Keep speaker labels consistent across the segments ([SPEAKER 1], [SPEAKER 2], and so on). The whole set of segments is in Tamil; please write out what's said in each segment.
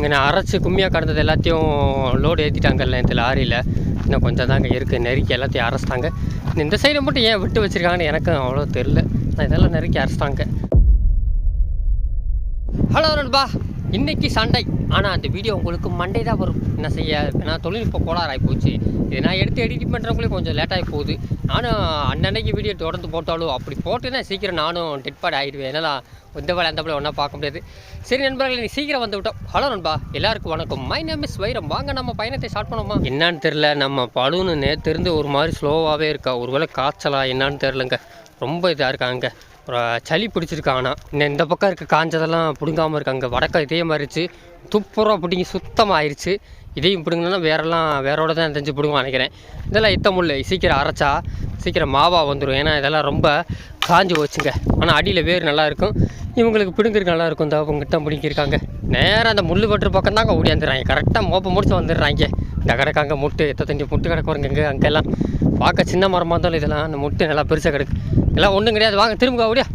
[SPEAKER 1] இங்கே நான் அரைச்சி கும்மியாக கடந்தது எல்லாத்தையும் லோடு ஏற்றிட்டாங்கல்ல இந்த லாரியில். இன்னும் கொஞ்சம் தாங்க இருக்குது நெருக்கி எல்லாத்தையும் அரைச்சிட்டாங்க. இந்த சைடை மட்டும் ஏன் விட்டு வச்சுருக்காங்கன்னு எனக்கும் அவ்வளோ தெரில நான் இதெல்லாம் நெருக்கி அரைச்சிட்டாங்க. ஹலோ நண்பா. இன்றைக்கி சண்டை. ஆனால் அந்த வீடியோ உங்களுக்கு மண்டே தான் வரும். என்ன செய்ய? ஏன்னா தொழில்நுட்ப கோளாறாகி போச்சு. இது நான் எடுத்து எடிட் பண்ணுறவங்களே கொஞ்சம் லேட்டாகி போகுது. நானும் அன்னன்னைக்கு வீடியோ தொடர்ந்து போட்டாலும் அப்படி போட்டுன்னா சீக்கிரம் நானும் டெட்பாட் ஆகிடுவேன் ஏன்னா இந்த வேலை அந்த வேலை ஒன்றா பார்க்க முடியாது. சரி நண்பர்களே நீ சீக்கிரம் வந்து விட்டோம். ஹலோ நண்பா எல்லாருக்கும் வணக்கம். மை நேம் இஸ் வைரம். வாங்க நம்ம பயணத்தை ஸ்டார்ட் பண்ணுவோமா? என்னன்னு தெரில நம்ம பலூனு நேற்று இருந்து ஒரு மாதிரி ஸ்லோவாகவே இருக்கா. ஒருவேளை காய்ச்சலா என்னன்னு தெரிலங்க ரொம்ப இதாக இருக்காங்க. சளி பிடிச்சிருக்காங்கண்ணா ஆனால் இன்னும் இந்த பக்கம் இருக்க காஞ்சதெல்லாம் பிடுங்காமல் இருக்காங்க வடக்கம் இதே மாதிரிச்சு துப்புரம் பிடிங்கி சுத்தமாக ஆயிடுச்சு இதையும் பிடுங்கினா வேறெல்லாம் வேறோட தான் தெரிஞ்சு பிடுங்க நினைக்கிறேன். இதெல்லாம் இத்த முள்ளு. சீக்கிரம் அரைச்சா சீக்கிரம் மாவா வந்துடும் ஏன்னா இதெல்லாம் ரொம்ப காஞ்சு போச்சுங்க. ஆனால் அடியில் வேர் நல்லாயிருக்கும் இவங்களுக்கு பிடுங்கிறதுக்கு நல்லாயிருக்கும் இந்த அவங்ககிட்ட பிடிங்கிருக்காங்க நேராக அந்த முள் வெட்டுற பக்கம் தாங்க ஓடியாந்துடுறாங்க. கரெக்டாக மோப்பை முடிச்சு வந்துடுறாங்க. இந்த கிடக்காங்க முட்டு எத்த தண்டி முட்டு கிடக்குறங்க வருங்க அங்கெல்லாம். பார்க்க சின்ன மரமாக இருந்தாலும் இதெல்லாம் அந்த முட்டு நல்லா பெருசாக கிடக்கு. எல்லாம் ஒன்றும் கிடையாது. வாங்க திரும்ப ஓடியா.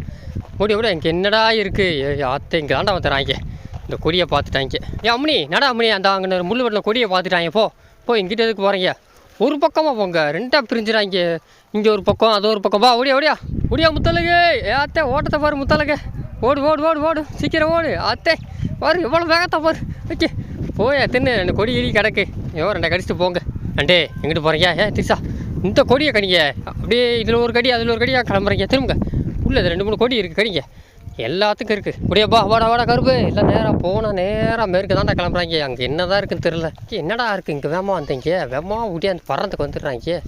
[SPEAKER 1] ஓடி ஓடியா. இங்கே என்னடா இருக்குது அத்தை இங்கே தாண்டா வந்துடுறாங்க இந்த கொடியை பார்த்துட்டாங்க ஏன் அம்மனி நடா அம்மனி அந்த அங்கே முள் வெட்டில் கொடியை பார்த்துட்டாங்க போ போ இங்கிட்ட எதுக்கு போகிறீங்க ஒரு பக்கமாக போங்க ரெண்டாக பிரிஞ்சுறாங்க இங்கே. ஒரு பக்கம் அது ஒரு பக்கம். வா ஓடியா ஓடியா. ஓடியா முத்தலகு ஏ ஓட்டத்தை பாரு முத்தலகு ஓடு ஓடு ஓடு ஓடு. சீக்கிரம் ஓடு. அத்தே பாரு எவ்வளோ வேகத்தை பாரு. ஓகே. போய் தின்னு. ரெண்டு கொடி இடி கிடக்கு. ஐயோ ரெண்டை கடிச்சிட்டு போங்க. அண்டே எங்கிட்டு போகிறீங்க ஏ திரிசா இந்த கொடியை கடிங்க. அப்படியே இதில் ஒரு கடி அதில் ஒரு கடியாக கிளம்புறீங்க. திரும்புங்க. உள்ளே இது ரெண்டு மூணு கொடி இருக்குது கடிங்க. எல்லாத்துக்கும் இருக்குது அப்படியே வாடா வாடா கருப்பு. இல்லை நேராக போனால் நேராக மேற்கு தான்டா கிளம்புறாங்க. அங்கே என்னதான் இருக்குன்னு தெரில என்னடா இருக்குது இங்கே வேமா வந்தீங்க. வேமா உடியாந்து பறந்துக்கு வந்துடுறாங்க.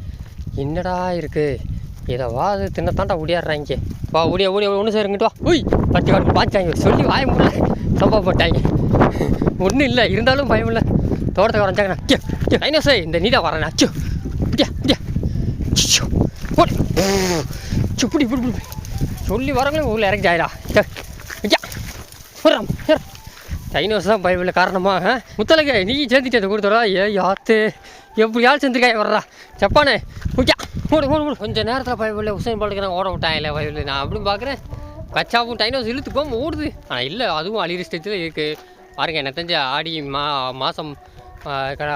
[SPEAKER 1] என்னடா இருக்குது இதை வாது தின்னத்தாண்டா ஓடியாடுறாங்க. வா ஓடியா ஓடியா ஒன்று சேருங்கிட்டு வா. உய் பட்டி வாட்டி பார்த்தாங்க சொல்லி வாய முடியல சம்பவம் போட்டாங்க. ஒன்றும் இல்லை. இருந்தாலும் பயம் இல்லை. தோட்டத்தை வரைஞ்சாங்கண்ணா அச்சோ அச்சோ இந்த நீதான் வரேன் அச்சோ அப்படியா அப்படியா போடு. சுப்படி இப்படி சொல்லி வரங்களே ஊரில் இறங்கி ஆயிடா ஐயா போடுறான் டைனோஸ் தான் பயமில்லை காரணமாக முத்தலக நீ சேர்ந்துட்டு அதை கொடுத்துடா. ஏ யாத்து? எப்படியாவது சேர்ந்துருக்காய் வர்றா. ஜப்பானே ஓகே மூடு மூடு மூடு கொஞ்சம் நேரத்தில் பயமில்லை உசைன் பாலுக்கு நான் ஓட விட்டான் இல்லை பயமில்லை நான் அப்படின்னு பார்க்குறேன் கச்சாவும் டைனோஸ் இழுத்து போகும் ஓடுது. ஆனால் இல்லை அதுவும் அழிகிற ஸ்டேஜில் இருக்குது பாருங்க என்ன தெரிஞ்ச ஆடி மா மாதம்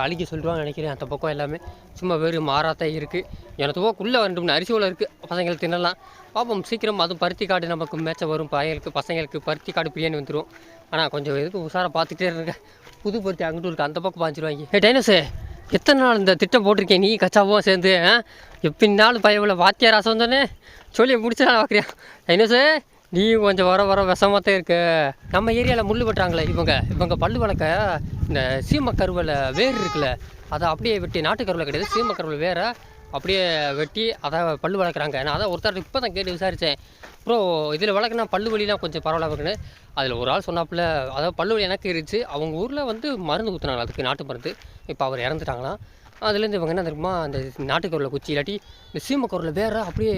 [SPEAKER 1] அழிக்க சொல்லிடுவாங்க நினைக்கிறேன். அந்த பக்கம் எல்லாமே சும்மா வெறும் மாறாத்தான் இருக்குது எனக்கு போக்குள்ளே ரெண்டு மூணு அரிசி உள்ள இருக்குது பசங்களுக்கு தின்னலாம். பார்ப்போம் சீக்கிரம் அதுவும் பருத்தி காடு நமக்கு மேட்ச வரும். பையங்களுக்கு பசங்களுக்கு பருத்தி காடு பிரியாணி வந்துடும் ஆனால் கொஞ்சம் எதுக்கு உஷாராக பார்த்துட்டே இருக்கேன் புது பருத்தி அங்கிட்டு இருக்கு. அந்த பக்கம் பாஞ்சிடுவாங்க ஏ டைனோஸு எத்தனை நாள் இந்த திட்டம் போட்டிருக்கேன் நீ கச்சாவும் சேர்ந்து எப்பின்னாலும் பயமில்ல வாத்தியார் ஆசை வந்தோடனே சொல்லி முடிச்சா பார்க்குறியா? டைனோஸு நீ கொஞ்சம் வர வர விஷமாக தான் இருக்க. நம்ம ஏரியாவில் முள் வெட்டுறாங்களே இவங்க. இவங்க பல்லு வளர்க்க இந்த சீம கருவில் வேர் இருக்குல்ல அதை அப்படியே வெட்டி நாட்டு கிடையாது சீம கருவில் வேற அப்படியே வெட்டி அதை பல்லு வளர்க்குறாங்க. நான் அதான் ஒருத்தர் இப்போ தான் கேட்டு விசாரித்தேன் ப்ரோ இதில் வளர்க்குனா பல்லு வலிலாம் கொஞ்சம் பரவாயில்ல இருக்குன்னு அதில் ஒரு ஆள் சொன்னாப்புல அதாவது பல்லு வலி எனக்கு இருந்துச்சு. அவங்க ஊரில் வந்து மருந்து ஊற்றுனாங்க அதுக்கு நாட்டு மருந்து. இப்போ அவர் இறந்துட்டாங்களாம். அதுலேருந்து இவங்க என்ன தெரியுமா அந்த நாட்டுக்கருவில் குச்சி இல்லாட்டி இந்த சீமக்கருவில் வேற அப்படியே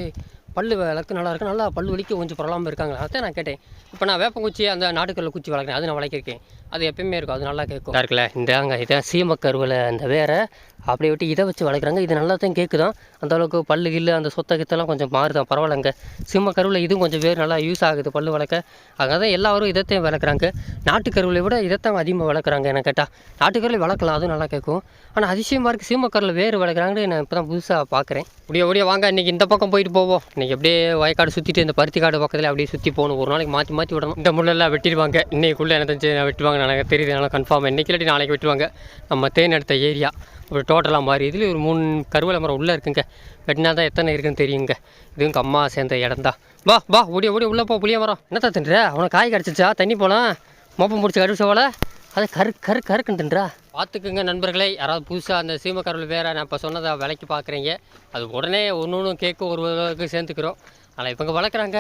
[SPEAKER 1] பல்லு விளக்கு நல்லா நல்லா பல் வலிக்கு கொஞ்சம் பரவாயில்லாமல் இருக்காங்க. அதான் நான் கேட்டேன். இப்போ நான் வேப்பங்குச்சி அந்த நாட்டுக்கல்ல குச்சி வளர்க்குறேன். அது நான் வளர்க்கிருக்கேன். அது எப்பயுமே இருக்கும். அது நல்லா கேட்கும். இருக்குல்ல? இந்தாங்க இதான் சீமக்கருவில் அந்த வேறு அப்படி விட்டு இதை வச்சு வளர்க்குறாங்க. இது நல்லா தான் கேட்குதான். அந்த அளவுக்கு பல்லு கில்லு அந்த சொத்த கித்தெல்லாம் கொஞ்சம் மாறுதான். பரவாயில்லங்க சீமக்கருவில் இதுவும் கொஞ்சம் வேறு நல்லா யூஸ் ஆகுது பல்லு வளர்க்க. அதனால தான் எல்லாரும் இதைத்தையும் வளர்க்குறாங்க. நாட்டுக்கருவில் விட இதைத்தான் அதிகமாக வளர்க்குறாங்க என்ன கேட்டால் நாட்டுக்கருவில் வளர்க்கலாம் அதுவும் நல்லா கேட்கும். ஆனால் அதிசயமாக இருக்குது சீமக்கருவில் வேறு வளர்க்குறாங்கன்னு நான் இப்போ தான் புதுசாக பார்க்குறேன் இப்படியே அப்படியே வாங்க இன்றைக்கி இந்த பக்கம் போயிட்டு போவோம். இன்றைக்கி அப்படியே வயக்காடு சுற்றிட்டு இந்த பருத்தி காடு பக்கத்தில் அப்படியே சுற்றி போகணும். ஒரு நாளைக்கு மாற்றி மாற்றி விடணும். இந்த முள்ளெல்லாம் வெட்டிடுவாங்க. இன்னைக்குள்ளே என்ன தெரிஞ்சு வெட்டுவாங்க. எனக்கு தெரியுது நல்லா கன்ஃபார்ம் இன்றைக்கி இல்லாட்டி நாளைக்கு வெட்டுவாங்க நம்ம தேன் எடுத்த ஏரியா ஒரு டோட்டலாக மாறி. இதில் ஒரு மூணு கருவேல மரம் உள்ளே இருக்குங்க. வெட்டினா தான் எத்தனை இருக்குன்னு தெரியுங்க. இதுவும் அம்மா சேர்ந்த இடம் தான். வா வா ஓடி ஓடி உள்ளே போ புளிய மரம். என்னத்தா தின்ற? அவனுக்கு காய் கிடச்சிச்சா தண்ணி போகலாம் மோப்பம் முடிச்சு கரு சவால அதை கரு கரு கருக்குன்னு தின்றா? பார்த்துக்குங்க நண்பர்களே. யாராவது புதுசாக அந்த சீமக்கருள் வேறு நான் இப்போ சொன்னதை விலைக்கு பார்க்குறீங்க. அது உடனே ஒன்று ஒன்று கேட்கும் ஒரு அளவுக்கு ஆனால் இவங்க வளர்க்குறாங்க.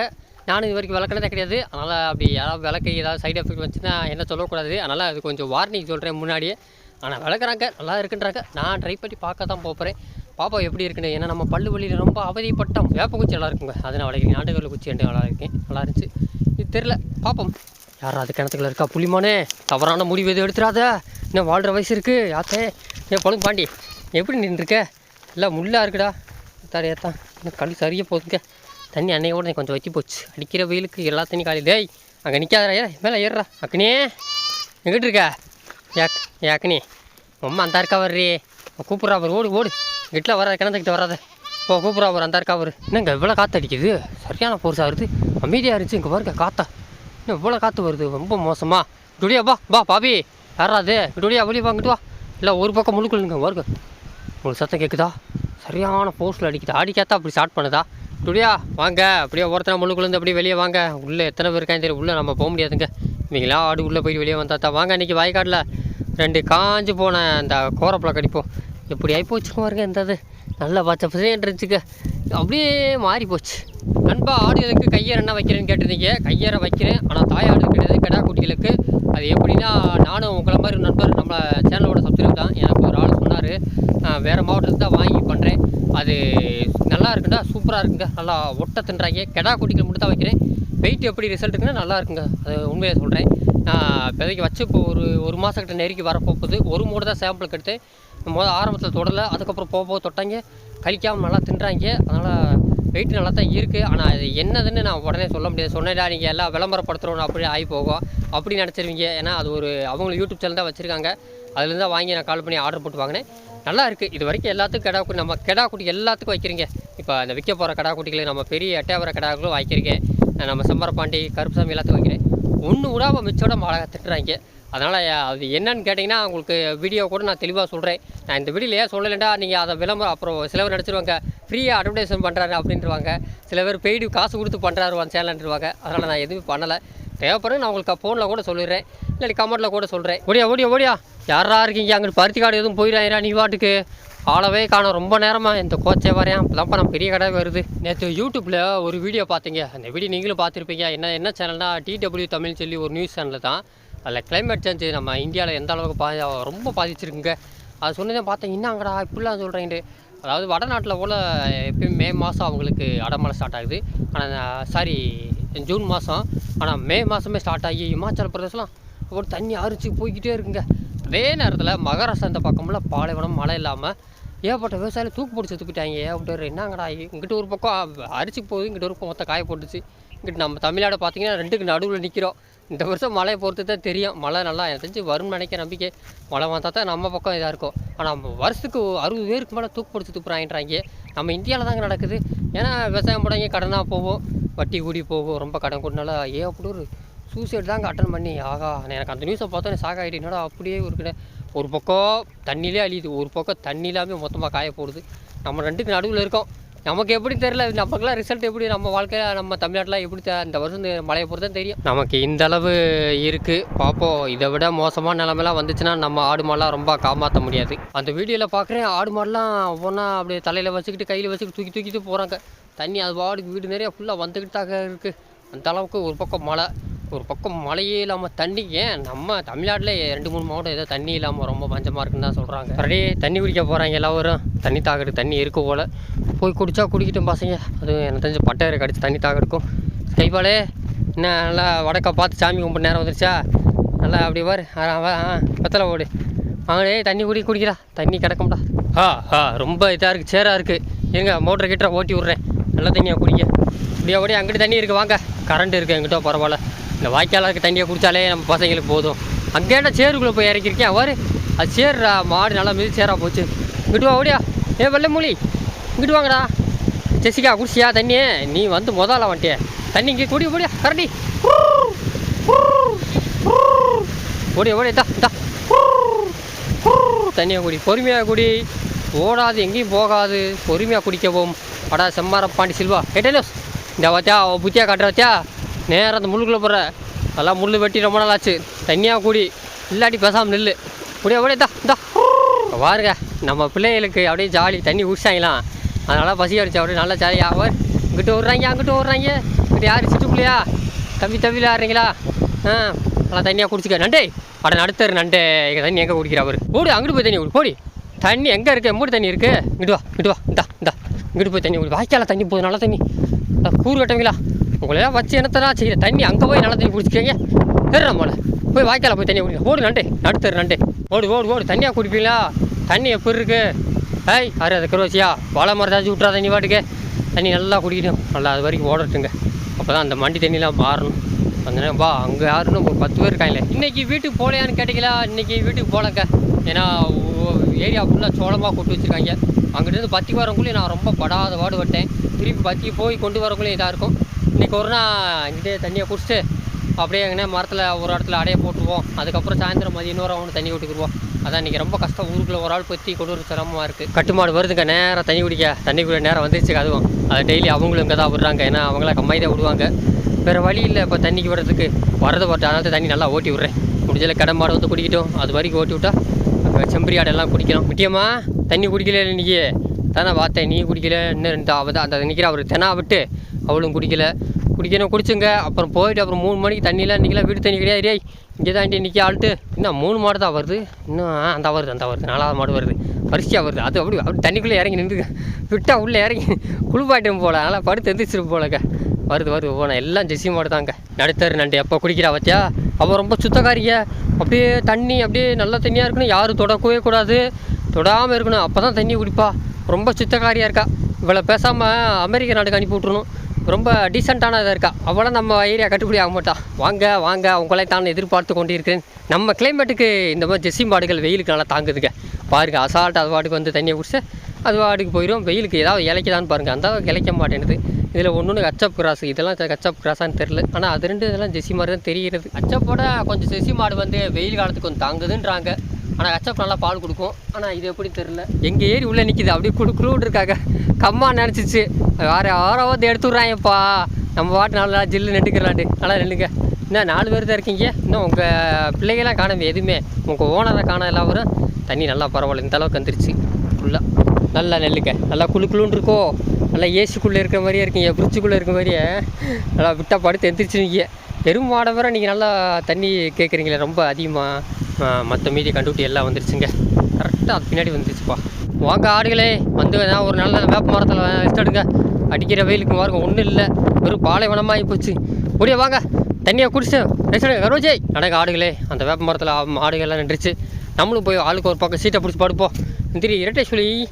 [SPEAKER 1] நானும் இது வரைக்கும் விளக்கினதே கிடையாது. அதனால் அப்படி யாராவது விளக்கு ஏதாவது சைடு எஃபெக்ட் வந்துச்சுன்னா என்ன சொல்லக்கூடாது. அதனால் அது கொஞ்சம் வார்னிங் சொல்கிறேன் முன்னாடியே. ஆனால் விளக்குறாங்க. நல்லா இருக்குன்றாங்க. நான் ட்ரை பண்ணி பார்க்க தான் போகிறேன் பாப்பா எப்படி இருக்குன்னு. ஏன்னா நம்ம பல்லு வழியில் ரொம்ப அவதிப்பட்டோம். வேப்பங்குச்சி நல்லா இருக்குங்க. அதை நான் வளர்க்கிறேன். நாட்டுக்கல் குச்சி ரெண்டு நல்லா இருக்கேன். நல்லா இருந்துச்சு. இது தெரில பார்ப்போம் யாராவது கிணத்துக்குள்ள இருக்கா? புளிமானே தவறான முடிவு எதுவும் எடுத்துடாத. இன்னும் வாழ்கிற வயசு இருக்குது யாத்தே. ஏன் பழங்கு பாண்டி. எப்படி நின்றுருக்க? இல்லை முள்ளாக இருக்குடா. தார் ஏத்தான் இன்னும் கல் சரியாக போகுதுங்க. தண்ணி அன்னையோட கொஞ்சம் வச்சு போச்சு. அடிக்கிற வெயிலுக்கு எல்லா தண்ணி காலி. டேய் அங்கே நிற்காதரா ஏ மேலே ஏறுறா அக்கனே எங்கிட்டு இருக்க? யாக் யாக்னே அம்மா அந்த இருக்கா வர்றே. கூப்பிட்றா அவர் ஓடு ஓடு. கிட்ட வராது கிணத்துக்கிட்ட வராத. ஓ கூப்பிட்றா அவர் அந்த இருக்கா அவர் என்னங்க இவ்வளோ காற்று அடிக்குது? சரியான போர்ஸாக வருது. அமைதியாக இருந்துச்சு இங்கே பாருங்க காத்தா. இன்னும் இவ்வளோ காற்று வருது? ரொம்ப மோசமாக விடுடியா பா பா பாபி. யாராது விடுடியா வெளியே வாங்கிட்டு வா. இல்லை ஒரு பக்கம் முழுக்குள்ளுங்க பாருங்க. உங்களுக்கு சத்தம் கேட்குதா சரியான போர்ஸில் அடிக்குதா. அடிக்காத்தா அப்படி ஸ்டார்ட் பண்ணுதா? டுடியா வாங்க. அப்படியே ஒருத்தனை முழுக்குலேருந்து அப்படியே வெளியே வாங்க. உள்ளே எத்தனை பேர் இருக்காங்க தெரியும் உள்ளே நம்ம போக முடியாதுங்க. நீங்களா ஆடு உள்ளே போயிட்டு வெளியே வந்தா தான் வாங்க இன்றைக்கி வாய்க்காட்டில். ரெண்டு காஞ்சு போன அந்த கோரப்பழ கடிப்போம். எப்படி ஆகி போச்சுங்க பாருங்க இந்த இது. நல்லா பச்சை பசேன்னு இருந்துச்சுக்க அப்படியே மாறி போச்சு. நண்பா ஆடு எதுக்கு கையறை என்ன வைக்கிறேன்னு கேட்டிருந்தீங்க? கையறை வைக்கிறேன். ஆனால் தாயாடு கிடையாது. கிடா குட்டிகளுக்கு அது எப்படின்னா நானும் உங்களை மாதிரி நண்பர் நம்ம சேனலோட சப்ஸ்கிரைப் தான். எனக்கு ஒரு ஆள் சொன்னார். வேறு மாவட்டத்தில் தான் வாங்கி பண்ணுறேன் அது நல்லா இருக்குண்டா சூப்பராக இருக்குங்க. நல்லா ஒட்ட தின்றாங்க. கெடா குட்டிகள் மட்டும் தான் வைக்கிறேன். வெயிட் எப்படி ரிசல்ட் இருக்குன்னா நல்லா இருக்குங்க. அது உண்மையை சொல்கிறேன் நான் இப்போதைக்கு வச்சு இப்போ ஒரு ஒரு மாதக்கிட்ட நெருக்கி வரப்போகுது. ஒரு மூடு தான் சாம்பிளுக்கு எடுத்து முதல் ஆரம்பத்தில் தொடலை. அதுக்கப்புறம் போக போக தொட்டாங்க. கழிக்காமல் நல்லா தின்றாங்க. அதனால் வெயிட் நல்லா தான் இருக்குது ஆனால் அது என்னதுன்னு நான் உடனே சொல்ல முடியாது. சொன்னேடா நீங்கள் எல்லாம் விளம்பரப்படுத்துகிறோம் அப்படி ஆகி போகும். அப்படி நினச்சிருவீங்க. ஏன்னா அது ஒரு அவங்க யூடியூப் சேனல் தான் வச்சுருக்காங்க. அதுலேருந்து தான் வாங்கி நான் கால் பண்ணி ஆர்டர் போட்டு வாங்கினேன். நல்லா இருக்குது இது வரைக்கும் எல்லாத்துக்கும் கிடா குட்டி நம்ம கடா குட்டி எல்லாத்துக்கும் வைக்கிறீங்க. இப்போ அந்த விற்க போகிற கடா குட்டிகளை நம்ம பெரிய எட்டையாவர கடாக்களும் வைக்கிறீங்க நம்ம செம்பரப்பாண்டி கருப்புசாமி எல்லாத்துக்கும் வைக்கிறேன் ஒன்று விடாமல் மிச்சோட மழை திட்டுறாங்க. அதனால் அது என்னன்னு கேட்டிங்கன்னா உங்களுக்கு வீடியோ கூட நான் தெளிவாக சொல்கிறேன் நான் இந்த வீடியோ ஏன் சொல்லலைண்டா நீங்கள் அதை விளம்பரம் அப்புறம் சில பேர் நடிச்சிருவாங்க ஃப்ரீயாக அட்வர்டைஸ்மெண்ட் பண்ணுறாரு அப்படின்றவாங்க சில பேர் பெய்டு காசு கொடுத்து பண்ணுறாரு அந்த சேனல்ன்றவாங்க அதனால் நான் எதுவும் பண்ணலை. தேவைப்படுறது நான் உங்களுக்கு ஃபோனில் கூட சொல்லிடுறேன். இல்லாட்டி கமெண்ட்டில் கூட சொல்கிறேன் ஓடியா ஓடியா ஓடியா. யாரா இருக்கீங்க? அங்கிட்டு பருத்தி காடு எதுவும் போயிடாயிரா நீ வாட்டுக்கு ஆளவே காணும். ரொம்ப நேரமாக இந்த கோச்சே வரையான் அப்போதான்ப்பா நம்ம பெரிய கடை வருது. நேற்று யூடியூப்பில் ஒரு வீடியோ பார்த்தீங்க அந்த வீடியோ நீங்களும் பார்த்துருப்பீங்க என்ன என்ன சேனல்னால் டிடபிள்யூ தமிழ் சொல்லி ஒரு நியூஸ் சேனல் தான். அதில் கிளைமேட் சேஞ்சு நம்ம இந்தியாவில் எந்த அளவுக்கு பாதி ரொம்ப பாதிச்சிருக்குங்க. அது சொன்னதே பார்த்தேன் என்னங்கடா இப்படிலாம் சொல்கிறேன்ட்டு அதாவது வடநாட்டில் போல் எப்பயும் மே மாதம் அவங்களுக்கு அடமழை ஸ்டார்ட் ஆகுது. ஆனால் சாரி ஜூன் மாதம் ஆனால் மே மாதமே ஸ்டார்ட் ஆகி இமாச்சல பிரதேசலாம் ஒரு தண்ணி அரிச்சு போய்கிட்டே இருக்குங்க. அதே நேரத்தில் மகாராஷ்டிரா இந்த பக்கம்லாம் பாலைவனம் மழை இல்லாமல் ஏகப்பட்ட விவசாயி தூக்கு போட்டு செத்து போயிட்டாங்க ஏகப்பட்ட என்னங்கடா இங்கிட்ட ஒரு பக்கம் அரிச்சு போகுது இங்கிட்ட ஒரு பக்கம் மொத்தம் காய போட்டுச்சு இங்கிட்ட நம்ம தமிழ்நாடு பார்த்திங்கன்னா ரெண்டுக்கு நடுவில் நிற்கிறோம் இந்த வருஷம் மழையை பொறுத்து தான் தெரியும். மழை நல்லா எனக்கு தெரிஞ்சு வரும்னு நினைக்க நம்பிக்கை மழை வந்தால் தான் நம்ம பக்கம் இதாக இருக்கும். ஆனால் வருஷத்துக்கு அறுபது பேருக்கு மேலே தூக்கு பிடிச்சி துப்புறாங்கன்றாங்க. நம்ம இந்தியாவில் தாங்க நடக்குது. ஏன்னா விவசாயம் போடாங்க கடனாக போவோம். வட்டி கூடி போகும். ரொம்ப கடன் கூடனால அப்படி ஒரு சூசைட் தாங்க அட்டன் பண்ணி ஆகா எனக்கு அந்த நியூஸை பார்த்தோன்னே சாகாயிட்டு என்னடா அப்படியே இருக்குன்னு. ஒரு பக்கம் தண்ணியிலே அழியுது. ஒரு பக்கம் தண்ணி இல்லாமல் மொத்தமாக காய போடுது நம்ம ரெண்டுக்கு நடுவில் இருக்கோம். நமக்கு எப்படி தெரில நமக்குலாம் ரிசல்ட் எப்படி நம்ம வாழ்க்கையில் நம்ம தமிழ்நாட்டில் எப்படி த- இந்த வருஷம் இந்த மழையை பொறுத்து தெரியும். நமக்கு இந்த அளவு இருக்குது பார்ப்போம் இதை விட மோசமான நிலமெல்லாம் வந்துச்சுன்னா நம்ம ஆடு மாடெலாம் ரொம்ப காமாற்ற முடியாது. அந்த வீடியோவில் பார்க்குறேன் ஆடு மாடெலாம் ஒவ்வொன்றா அப்படியே தலையில் வச்சுக்கிட்டு கையில் வச்சுக்கிட்டு தூக்கி தூக்கிட்டு போகிறாங்க தண்ணி அது வாடுக்கு வீடு நிறைய ஃபுல்லாக வந்துக்கிட்டு தாங்க இருக்குது அந்த அளவுக்கு ஒரு பக்கம் மழை. ஒரு பக்கம் மழையே இல்லாமல் தண்ணி ஏன் நம்ம தமிழ்நாட்டில் ரெண்டு மூணு மாவட்டம் ஏதோ தண்ணி இல்லாமல் ரொம்ப பஞ்சமாக இருக்குன்னு தான் சொல்கிறாங்க அப்படியே தண்ணி குடிக்க போகிறாங்க எல்லோரும். தண்ணி தாகடு தண்ணி இருக்கு போல். போய் குடித்தா குடிக்கட்டும் பசங்க. அதுவும் எனக்கு தெரிஞ்சு பட்டையரை கடிச்சு தண்ணி தாகெடுக்கும் கைப்பாலே என்ன நல்லா வடக்கா பார்த்து சாமி கும்பிட்டு நேரம் வந்துருச்சா? நல்லா அப்படி பாரு. ஆ, பத்தலை ஓடு வாங்களே தண்ணி குடி குடிக்கிறா. தண்ணி கிடக்கும்டா. ஆ ஆ ரொம்ப இதாக இருக்குது சேராக இருக்குது இருங்க மோட்டர் கிட்ட ஓட்டி விட்றேன். நல்ல தண்ணியாக குடிக்க இப்படியா ஓடி அங்கிட்டு தண்ணி இருக்குது வாங்க. கரண்ட் இருக்குது எங்கிட்ட பரவாயில்ல. இந்த வாய்க்காலருக்கு தண்ணியை குடித்தாலே நம்ம பசங்களுக்கு போதும். அங்கேட்ட சேருக்குள்ளே போய் இறக்கிருக்கேன் வரு. அது சேர்றா. மாடு நல்லா மிதி சேராக போச்சு. இங்கிட்டு வா ஓடியா. ஏ வெள்ளமூலி இங்கிட்டு வாங்கடா. ஜெசிகா குடிச்சியா? தண்ணி நீ வந்து முதல்ல வந்துட்டிய தண்ணி இங்கே குடி ஓடியா. கரண்டி ஓடி ஓடியா. தா தண்ணியை குடி. பொறுமையாக குடி. ஓடாது எங்கேயும் போகாது. பொறுமையாக குடிக்கவும். அடா செம்மாரப்பாண்டி சில்வா. கேட்டேலோஸ். இந்த வாத்தியா புத்தியா காட்டுற வச்சா நேராக அந்த முள்ளுக்குள்ளே போகிற அதெல்லாம் முள் வெட்டி ரொம்ப நாள் ஆச்சு தண்ணியாக கூடி. இல்லாட்டி பேசாமல் நெல் முடியா அப்படியே தா பாருங்க நம்ம பிள்ளைகளுக்கு அப்படியே ஜாலி தண்ணி குடிச்சாங்களாம் அதனால் பசி அடிச்சு அப்படியே நல்லா ஜாலியாக அவர் இங்கிட்டு விட்றாங்க அங்கிட்ட விட்றாங்க இப்படி யார் சிட்டுக்குள்ளையா தம்பி தம்பியில் ஆடுறீங்களா ஆ நல்லா தண்ணியாக குடிச்சிக்க. நண்டே அட நடுத்தர் நண்டே. எங்கள் தண்ணி எங்கே குடிக்கிறா அவர்? போடு அங்கிட்டு போய் தண்ணி குடி போடி. தண்ணி எங்கே இருக்குது மூடி தண்ணி இருக்குது இங்கிட்டு வா இங்கிட்டு வா இந்தா இந்தா. இங்கிட்டு போய் தண்ணி குடி. வாய்க்கால தண்ணி போகுது நல்லா தண்ணி. கூறு கட்டுவீங்களா உங்களையெல்லாம் வச்சு என்னத்தான் செய்ய தண்ணி அங்கே போய் நல்லா தண்ணி குடிச்சிக்கங்க சரி போல போய் வாய்க்கால போய் தண்ணி குடிங்க ஓடு நண்டு. நடுத்தர் நண்டு. ஓடு ஓடு ஓடு. தண்ணியாக குடிப்பீங்களா? தண்ணி எப்படி இருக்கு? ஏய் அரு அது கருவச்சியா வாழை மரத்தாச்சு விட்றா தண்ணி பாட்டுக்கு. தண்ணி நல்லா குடிக்கணும். நல்லா அது வரைக்கும் ஓடட்டுங்க அப்போ தான் அந்த மண்டி தண்ணிலாம் மாறணும். அந்த பா அங்கே யாருன்னு ஒரு பத்து பேர் இருக்காங்களே. இன்றைக்கி வீட்டுக்கு போகலையான்னு கேட்டிங்களா? இன்றைக்கி வீட்டுக்கு போகலங்க. ஏன்னா ஏரியா ஃபுல்லாக சோளமாக கொண்டு வச்சுருக்காங்க. அங்கிட்டேருந்து பத்திக்கு வரக்குள்ளேயே நான் ரொம்ப படாத பாடுபட்டேன் திருப்பி பத்திக்கு போய் கொண்டு வரக்குள்ளேயே இதாக இருக்கும். இன்றைக்கி ஒரு நாள் இங்கிட்டே தண்ணியை குடிச்சிட்டு அப்படியே எங்கன்னா மரத்தில் ஒரு இடத்துல அடைய போட்டுருவோம். அதுக்கப்புறம் சாயந்தரம் மதியம் இன்னொரு அவனு தண்ணி விட்டுக்குருவோம் அதான் இன்றைக்கி ரொம்ப கஷ்டம். ஊருக்குள்ளே ஒரு ஆள் பற்றி கொண்டு வர சிரமமாக இருக்குது கட்டுமாடு வருதுங்க நேரம் தண்ணி குடிக்க. தண்ணி குடிக்க நேரம் வந்துருச்சு அதுவும் அதை டெய்லி அவங்களும் இங்கே தான் விடுறாங்க. ஏன்னா அவங்களாம் கம்மாய் தான் விடுவாங்க. வேறு வழி இல்லை இப்போ தண்ணிக்கு விடுறதுக்கு வரது வரட்டு அதனால தண்ணி நல்லா ஓட்டி விட்றேன். முடிஞ்சல கடமாடு வந்து குடிக்கட்டும். அது வரைக்கும் ஓட்டி விட்டா அங்கே செம்பரி ஆடெல்லாம் குடிக்கணும். முக்கியமாக தண்ணி குடிக்கல இன்னைக்கு. தானே பார்த்தேன் நீ குடிக்கல இன்னும் ரெண்டு தான் அந்த நிற்கிற அவர் தெனா விட்டு அவளும் குடிக்கல. குடிக்கணும் குடிச்சுங்க. அப்புறம் போயிட்டு அப்புறம் மூணு மணிக்கு தண்ணியில் இன்றைக்கெலாம் வீடு தண்ணி கிடையாது. டேய் இங்கே தான் நிற்க ஆள்ட்டு. இன்னும் மூணு மாடு தான் வருது? இன்னும் ஆ, அந்த வருது அந்த வருது. நாலாவது மாடு வருது. வரிசையாக வருது. அது அப்படி அப்படி தண்ணிக்குள்ளே இறங்கி நின்று விட்டால் உள்ளே இறங்கி குளிப்பாட்டும் போல. அதனால் படுத்து எந்திரிச்சிட்டு போலங்க வருது வருது போனேன் எல்லாம் ஜெசி மாடு தாங்க நடுத்தர் நண்டு. எப்போ குடிக்கிறா வச்சா அவள் ரொம்ப சுத்தக்காரிங்க. அப்படியே தண்ணி அப்படியே நல்ல தண்ணியாக இருக்கணும். யாரும் தொடக்கவே கூடாது. தொடாமல் இருக்கணும். அப்போ தான் தண்ணி குடிப்பா. ரொம்ப சுத்தக்காரியாக இருக்கா. இவ்வளோ பேசாமல் அமெரிக்க நாட்டுக்கு அனுப்பி விட்ருணும் ரொம்ப டீசெண்டான இதாக இருக்கா? அவ்வளோ நம்ம ஏரியா கட்டுப்படி ஆக மாட்டா. வாங்க வாங்க உங்களை தான் எதிர்பார்த்து கொண்டிருக்கிறேன். நம்ம கிளைமேட்டுக்கு இந்த மாதிரி ஜெஸ்ஸி மாடுகள் வெயிலுக்கு நல்லா தாங்குதுங்க. பாருங்க அசால்ட் அது வாடுக்கு வந்து தண்ணியை குடிச்சு அது வாடுக்கு போயிடும் வெயிலுக்கு ஏதாவது இலைக்குதான்னு பாருங்கள் அந்த இலைக்க மாட்டேனுது இதில் ஒன்று கச்சப் கிராஸ் இதெல்லாம் கச்சப் கிராஸான்னு தெரில ஆனால் அது ரெண்டு இதெல்லாம் ஜெஸ்ஸி மாதிரி தான் தெரிகிறது. கச்சப்போட கொஞ்சம் ஜெஸ்ஸி மாடு வந்து வெயில் காலத்துக்கு கொஞ்சம் தாங்குதுன்றாங்க. ஆனால் கச்சப் நல்லா பால் கொடுக்கும். ஆனால் இது எப்படி தெரில எங்கள் ஏரி உள்ளே நிற்கிது அப்படியே குடு இருக்காங்க. கம்மா நினச்சிச்சு. வேறு யாராவது எடுத்து விட்றாங்கப்பா நம்ம பாட்டு நல்லா ஜில்லு நெட்டுக்கலாண்டு நல்லா நில்லுங்க. இன்னும் நாலு பேர் தான் இருக்கீங்க? இன்னும் உங்கள் பிள்ளைகளாம் காணும் எதுவுமே. உங்கள் ஓனரை காண எல்லாரும் தண்ணி நல்லா பரவாயில்ல. இந்த அளவுக்கு வந்துருச்சு. ஃபுல்லாக நல்லா நெல்லுங்க. நல்லா குளு குளுன்னு இருக்கோ. நல்லா ஏசிக்குள்ளே இருக்கிற மாதிரியே இருக்கீங்க. ஃப்ரிட்ஜுக்குள்ளே இருக்க மாதிரியே. நல்லா விட்டா படுத்து நீங்கள் எறும்பு மாடை வர நீங்கள் நல்லா தண்ணி கேட்குறீங்களே. ரொம்ப அதிகமாக மற்ற மீதி கண்டுபிட்டு எல்லாம் வந்துருச்சுங்க. கரெக்டாக அது பின்னாடி வந்துருச்சுப்பா. வாங்க ஆடுகளே வந்து நான் ஒரு நல்ல வேப்ப மரத்தில் ரெஸ்ட் எடுங்க. அடிக்கிற வெயிலுக்கு பாருங்க ஒன்றும் இல்லை. வெறும் பாலைவனமாகி போச்சு. முடிய வாங்க. தண்ணியை குடிச்சு ரெஸ்ட் எடுங்க. நடக்க ஆடுகளே. அந்த வேப்ப மரத்தில் ஆடுகள்லாம் நின்றுச்சு. நம்மளும் போய் ஆளுக்கு ஒரு பக்கம் சீட்டை பிடிச்சி படுப்போம். திரி இரட்டை சுழி.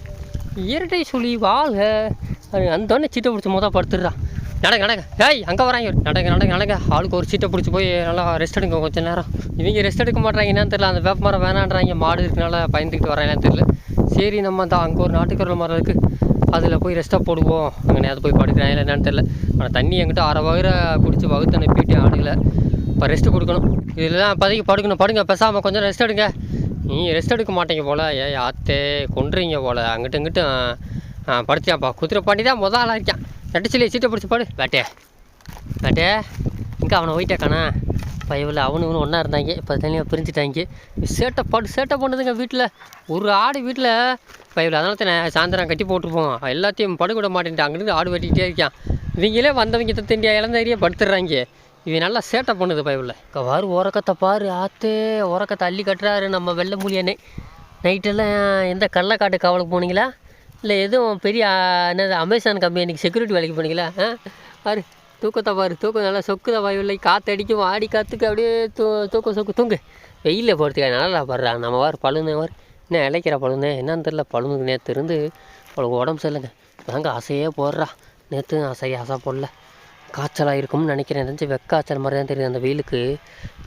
[SPEAKER 1] இரட்டை சுழி வாங்க. அந்த சீட்டை பிடிச்சி மொதல் படுத்துடுறான் நடங்க நடங்க. ஏய் அங்கே வராங்க நடங்க நடங்க நடங்க. ஆளுக்கு ஒரு சீட்டை பிடிச்சி போய் நல்லா ரெஸ்ட் எடுங்க கொஞ்ச நேரம். இவங்க ரெஸ்ட் எடுக்க மாட்டாங்க என்னன்னு தெரியல. அந்த வேப்ப மரம் வேணான்றாங்க. மாடு இருக்கனால பயந்துக்கிட்டு வராங்கன்னு தெரியல. சரி நம்ம தான் அங்கே ஒரு நாட்டுக்கரல் மரம் இருக்குது அதில் போய் ரெஸ்ட்டாக போடுவோம். அங்கே நேரத்து போய் படுக்கிறாங்க என்னன்னு தெரியல. ஆனால் தண்ணி எங்கிட்ட அரை வயிறை குடிச்சு வகுத்து அனுப்பிட்டு ஆடுகளை இப்போ ரெஸ்ட்டு கொடுக்கணும். இதெல்லாம் இப்போதைக்கு படுக்கணும். படுங்க பேசாமல் கொஞ்சம் ரெஸ்ட் எடுங்க. நீ ரெஸ்ட் எடுக்க மாட்டீங்க போல். ஏ ஆத்தே கொண்டுறீங்க போல். அங்கிட்ட இங்கிட்டும் படுத்தியாப்பா. குதிரை பாண்டி தான் முதல் ஆளாக இருக்கான். நட்டுச்சிலே சீட்டை பிடிச்சி போடு. பேட்டே பேட்டே. இங்கே அவனை ஒயிட்டாக்கானா காணா. பயவில் அவனு இவனு ஒன்றா இருந்தாங்க. இப்போ தனியாக பிரிஞ்சுட்டாங்க. சேட்டை பாடு சேட்டை பண்ணுதுங்க வீட்டில். ஒரு ஆடு வீட்டில். பயவில் அதனால தானே சாயந்தரம் கட்டி போட்டுருப்போம். எல்லாத்தையும் படுக்க விட மாட்டேன்ட்டு அங்கிருந்து ஆடு வெட்டிக்கிட்டே இருக்கான். இவங்களே வந்தவங்க தத்திண்டியா இழந்தேரியே படுத்துடுறாங்க இவன் நல்லா சேட்டை பண்ணுது பயவில் பாரு உறக்கத்தை பாரு ஆத்தே. உறக்கத்தை அள்ளி கட்டுறாரு நம்ம வெள்ளை மூலியானே. நைட்டெல்லாம் எந்த கள்ளக்காட்டு காவலுக்கு போனீங்களா? இல்லை எதுவும் பெரிய என்னது அமேசான் கம்பெனிக்கு செக்யூரிட்டி வேலைக்கு போனீங்களா? ஆ? பாரு தூக்கத்தை பாரு தூக்கம் நல்லா சொக்குதா வாயுள்ள காற்று அடிக்கும் ஆடி காற்றுக்கு அப்படியே தூ தூக்கம் சொக்கு தூங்கு. வெயிலில் போகிறதுக்கு நல்லா படுறா நம்ம வார் பழுந்தேன் வார். என்ன இழைக்கிற பழுனே என்னன்னு தெரில பழுனுக்கு நேற்று இருந்து அவளுக்கு உடம்பு சரியில்லைங்க. நாங்க அசையே போடுறா. நேற்று அசைய அசை போடல. காய்ச்சலாக இருக்கும்னு நினைக்கிறேன் நினச்சி வெக்காய்ச்சல் மாதிரி தான் தெரியுது அந்த வெயிலுக்கு.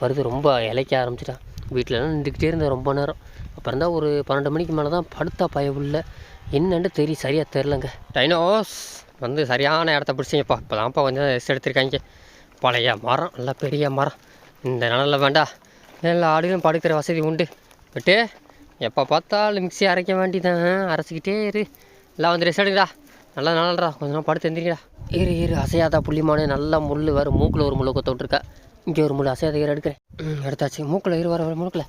[SPEAKER 1] வருது ரொம்ப இலைக்க ஆரம்பிச்சிட்டான் வீட்டிலலாம் நின்றுக்கிட்டே இருந்தேன் ரொம்ப நேரம். அப்புறம் தான் ஒரு பன்னெண்டு மணிக்கு மேலே தான் படுத்தா பயவுள்ள என்னன்னு தெரியும் சரியாக தெரிலங்க டைனோஸ் வந்து சரியான இடத்த பிடிச்சிங்கப்பா. இப்போ தான்ப்பா கொஞ்சம் ரெஸ்ட் எடுத்திருக்காங்க. பழைய மரம் நல்லா பெரிய மரம். இந்த நிழலில் வேண்டாம் எல்லா ஆடுகளும் படுக்கிற வசதி உண்டு. பட்டு எப்போ பார்த்தாலும் மிக்ஸி அரைக்க வேண்டியதான் அரைச்சிக்கிட்டே இரு. எல்லாம் வந்து ரெஸ்ட் எடுங்கடா நல்லா நாளா கொஞ்ச நேரம் படுத்து எந்திரிங்கடா ஏறு ஏறு அசையாதா புள்ளிமானே நல்லா முள் வேறு மூக்கில் ஒரு முள்ளை கொத்த விட்ருக்கா இங்கே ஒரு முள் அசையாத ஏறு எடுக்கிறேன். எடுத்தாச்சு. மூக்கில் ஏறு வர வர மூக்கில்.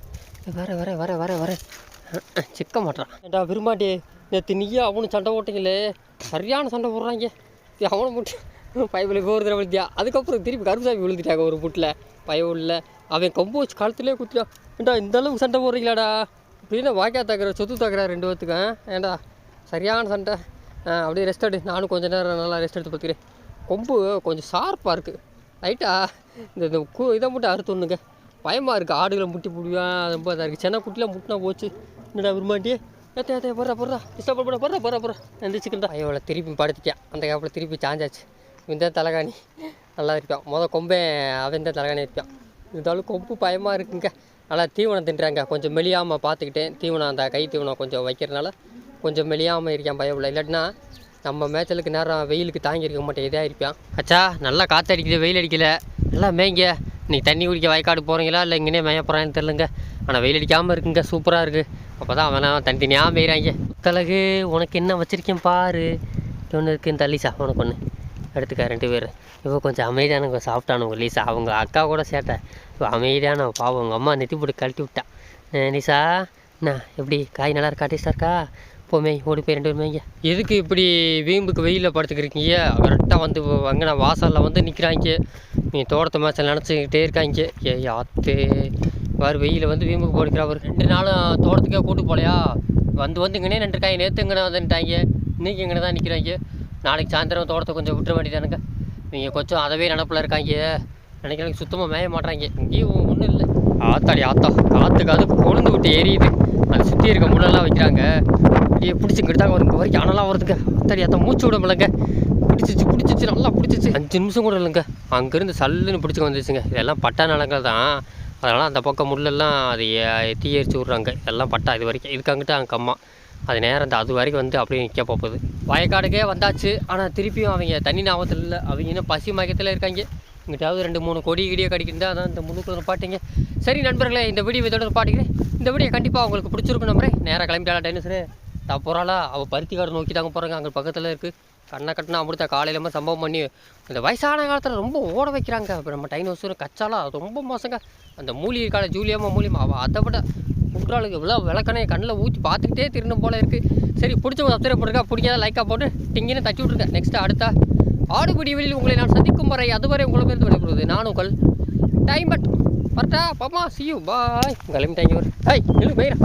[SPEAKER 1] வர வர வர வர வர. சிக்க மாட்டான் ஏண்டா விரும்பாட்டி நேற்று நீயே அவனு சண்டை போட்டிங்களே. சரியான சண்டை போடுறாங்க. அவனை மட்டும் பைபிள் ஒரு தடவை விழுத்தியா அதுக்கப்புறம் திருப்பி கருப்புசாமி விழுந்துட்டாங்க ஒரு புட்டில். பயவுள்ள அவன் கொம்பு வச்சு காலத்துலேயே குத்தியா ஏண்டா இந்த அளவுக்கு சண்டை போடுறீங்களாடா? அப்படின்னு வாக்கியா தாக்குற சொத்து தாக்குறா ரெண்டு பேத்துக்கும். ஏண்டா சரியான சண்டை. அப்படியே ரெஸ்ட் எடு. நானும் கொஞ்சம் நேரம் நல்லா ரெஸ்ட் எடுத்து பார்த்துக்கிறேன் கொம்பு கொஞ்சம் ஷார்ப்பாக இருக்குது லைட்டா இந்த இந்த இதை மட்டும் அறுத்துணுங்க பயமாக இருக்குது ஆடுகளை முட்டி பிடிவான் ரொம்ப இதாக இருக்குது சென்னை குட்டிலாம் முட்டினா போச்சு. என்னடா விரும்பாண்டியே ஏத்தே ஏத்தே போடுறா போடுறா. டிஸ்டர்ப் பண்ண போடுறா போடுறா போடுறா எந்திரிச்சுக்கிட்டா ஐயோவில் திருப்பி படுத்துட்டேன் அந்த கேப்பில் திருப்பி சாஞ்சாச்சு. இந்த தலைகாணி. நல்லா இருப்பான். மொதல் கொம்பே அவன் தான் தலைகானே இருப்பான். இருந்தாலும் கொம்பு பயமாக இருக்குங்க. நல்லா தீவனம் தின்றாங்க. கொஞ்சம் மெலியாமல் பார்த்துக்கிட்டேன். தீவனம் அந்த கை தீவனம் கொஞ்சம் வைக்கிறதுனால கொஞ்சம் மெலியாமல் இருக்கான் பயமில்லை இல்லாட்டினா நம்ம மேய்ச்சலுக்கு நேரம் வெயிலுக்கு தாங்கி இருக்க மாட்டேன். இதாக இருப்பான். அச்சா நல்லா காற்று அடிக்குது வெயில் அடிக்கல. நல்லா மேய்ங்க. இன்னைக்கு தண்ணி குடிக்க வயக்காடு போகிறீங்களா இல்லை இங்கேனே மேய போகிறான்னு தெரிலங்க ஆனால் வெயில் அடிக்காமல் இருக்குங்க. சூப்பராக இருக்குது அப்போ தான் அவனா தனித்தனியாக மேய்கிறாங்க முத்தலகு உனக்கு என்ன வச்சுருக்கேன் பாரு. ஒன்று இருக்குன்னு தள்ளி லீசா உனக்கு ஒன்று எடுத்துக்கா ரெண்டு பேர். இப்போ கொஞ்சம் அமைதியானவங்க சாப்பிட்டானுங்க லீசா. அவங்க அக்கா கூட சேட்டை. இப்போ அமைதியான பாவம். அவங்க அம்மா நெத்தி போட்டு கழட்டி விட்டா. லீசா என்ன எப்படி? காய் நல்லா இருக்கா? டேஸ்டாக இருக்கா? போமே ஓடி போய் ரெண்டு பேருமே எதுக்கு இப்படி வீம்புக்கு வெயிலில் படுத்துக்கிறீங்க கரெக்டாக வந்து அங்கே வாசலில் வந்து நிற்கிறாங்க நீ தோட்டத்தை மேய்ச்சல் நினச்சிக்கிட்டே இருக்காங்க. ஏ ஆத்து. பாரு வெயில் வந்து வீம்புக்கு போடுக்கிறா ஒரு ரெண்டு நாளும் தோட்டத்துக்கே கூட்டு போலையா? வந்து வந்து இங்கனே நின்றுருக்காங்க. நேற்று இங்கே வந்துட்டாங்க. இன்றைக்கி இங்கே தான் நிற்கிறாங்க நாளைக்கு சாயந்தரம் தோட்டத்தை கொஞ்சம் விட்டுற வேண்டியதானுங்க. நீங்கள் கொஞ்சம் அதவே நினப்பில் இருக்காங்க. நினைக்கிறாங்க சுத்தமாக மேய மாட்றாங்க. இங்கேயும் ஒன்றும் இல்லை. ஆத்தாடி ஆத்தா. காற்றுக்கு அது கொழுந்து விட்டு எரியுது. அதை சுற்றி இருக்க முள்ளெல்லாம் வைக்கிறாங்க. அப்படியே பிடிச்சிங்கிட்டு தான் வரும் வரைக்கும் அனலாம் வருதுங்க ஆத்தாடி ஆத்தா மூச்சு விட முடியலங்க. பிடிச்சிச்சு பிடிச்சிச்சு நல்லா பிடிச்சிச்சு. அஞ்சு நிமிஷம் கூட இல்லைங்க. அங்கேருந்து சல்லுன்னு பிடிச்சி வந்துச்சுங்க. இதெல்லாம் பட்டா நிலங்கள் தான். அதனால் அந்த பக்கம் முள்ளெல்லாம் அது தீயரித்து விட்றாங்க. எல்லாம் பட்டா இது வரைக்கும். இதுக்காங்கிட்ட அங்கே கம்மா அது நேரம் அந்த அது வரைக்கும் வந்து அப்படியே நிற்க போகுது. வயக்காடுக்கே வந்தாச்சு. ஆனால் திருப்பியும் அவங்க தண்ணி ஞாபகத்தில் இல்லை. அவங்க இன்னும் பசி மயக்கத்தில் இருக்காங்க. இங்கிட்டாவது ரெண்டு மூணு கொடி கிடியை கிடைக்கிறதா அதான் இந்த முன்னுக்குள்ள பாட்டிங்க சரி நண்பர்களே இந்த வீடியோ இதோட பாட்டிக்கிறேன் இந்த வீடியோ கண்டிப்பாக உங்களுக்கு பிடிச்சிருக்கணும் நம்பரே. நேராக கிளம்பிட்டாளா டைனோசரு தான் போகிறாளா அவள் பருத்தி நோக்கி தாங்க போகிறாங்க அங்கே பக்கத்தில் இருக்குது கண்ணை கட்டினா அப்படித்தான் காலையிலமா சம்பவம் பண்ணி இந்த வயசான காலத்தில் ரொம்ப ஓட வைக்கிறாங்க. இப்போ நம்ம டைனோசர் கச்சாலா? அது ரொம்ப மோசங்க. அந்த மூலிகை கால ஜூலியம்மா மூலியமா அவள் அதை விட குற்றாளுக்கு இவ்வளோ விளக்கணையை கண்ணில் ஊற்றி பார்த்துக்கிட்டே திரும்ப போல இருக்குது சரி பிடிச்சவங்க சப்ஸ்கிரைப் போட்டுருக்கா பிடிக்காத லைக்காக போட்டு டிங்கின்னு தச்சு விட்ருங்க நெக்ஸ்ட்டு அடுத்த ஆடுபடி வெளியில் உங்களை நான் சந்திக்கும் வரை அதுவரை உங்களுக்கு விடைபெறுவது நான் உங்கள் டைம் பட் பரட்டா பாப்பா சியூ பாய் கிளம்பிட்டாங்க ஒரு ஹாய் இல்லை போயிடா